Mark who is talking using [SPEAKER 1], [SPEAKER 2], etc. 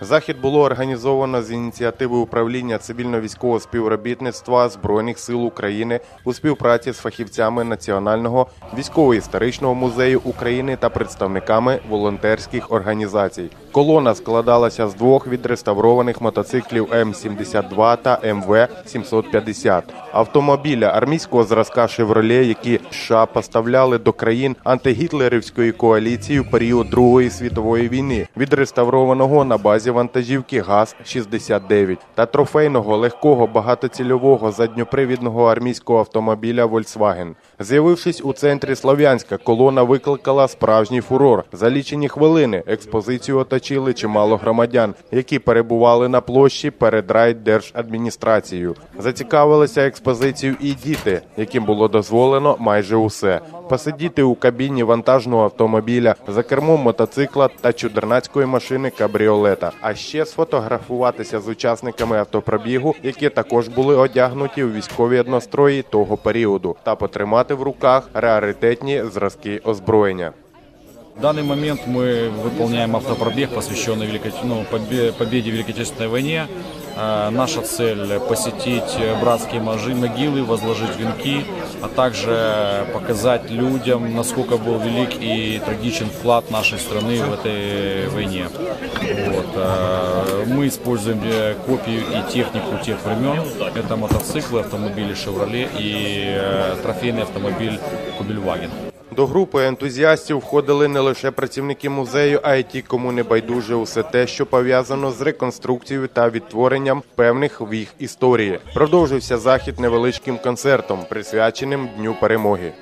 [SPEAKER 1] Захід було організовано з ініціативи управління цивільно-військового співробітництва Збройних сил України у співпраці з фахівцями Національного військово-історичного музею України та представниками волонтерських організацій. Колона складалася з двох відреставрованих мотоциклів М72 та МВ 750 автомобіля армійського зразка Шевроле, які США поставляли до країн антигітлерівської коаліції в період Другої світової війни, відреставрованого на базі вантажівки ГАЗ-69 та трофейного легкого багатоцільового задньопривідного армійського автомобіля Volkswagen. З'явившись у центрі Слов'янська, колона викликала справжній фурор. За лічені хвилини експозицію оточили чимало громадян, які перебували на площі перед райдержадміністрацією. Зацікавилися експозицією і діти, яким було дозволено майже усе. Посидіти у кабіні вантажного автомобіля за кермом мотоцикла та чудернацької машини кабріолета, а ще сфотографуватися з учасниками автопробігу, які також були одягнуті у військові однострої того періоду, та потримати в руках раритетні зразки озброєння.
[SPEAKER 2] В данный момент мы выполняем автопробег, посвященный Великой, ну, побе- победе в Великой Отечественной войне. Э, Наша цель – посетить братские могилы, возложить венки, а также показать людям, насколько был велик и трагичен вклад нашей страны в этой войне. Вот. э, Мы используем э, копию и технику тех времен. Это мотоциклы, автомобили «Шевроле» и э, трофейный автомобиль «Кубельваген».
[SPEAKER 1] До групи ентузіастів входили не лише працівники музею, а й ті, кому не байдуже усе те, що пов'язано з реконструкцією та відтворенням певних віх історії. Продовжився захід невеличким концертом, присвяченим Дню перемоги.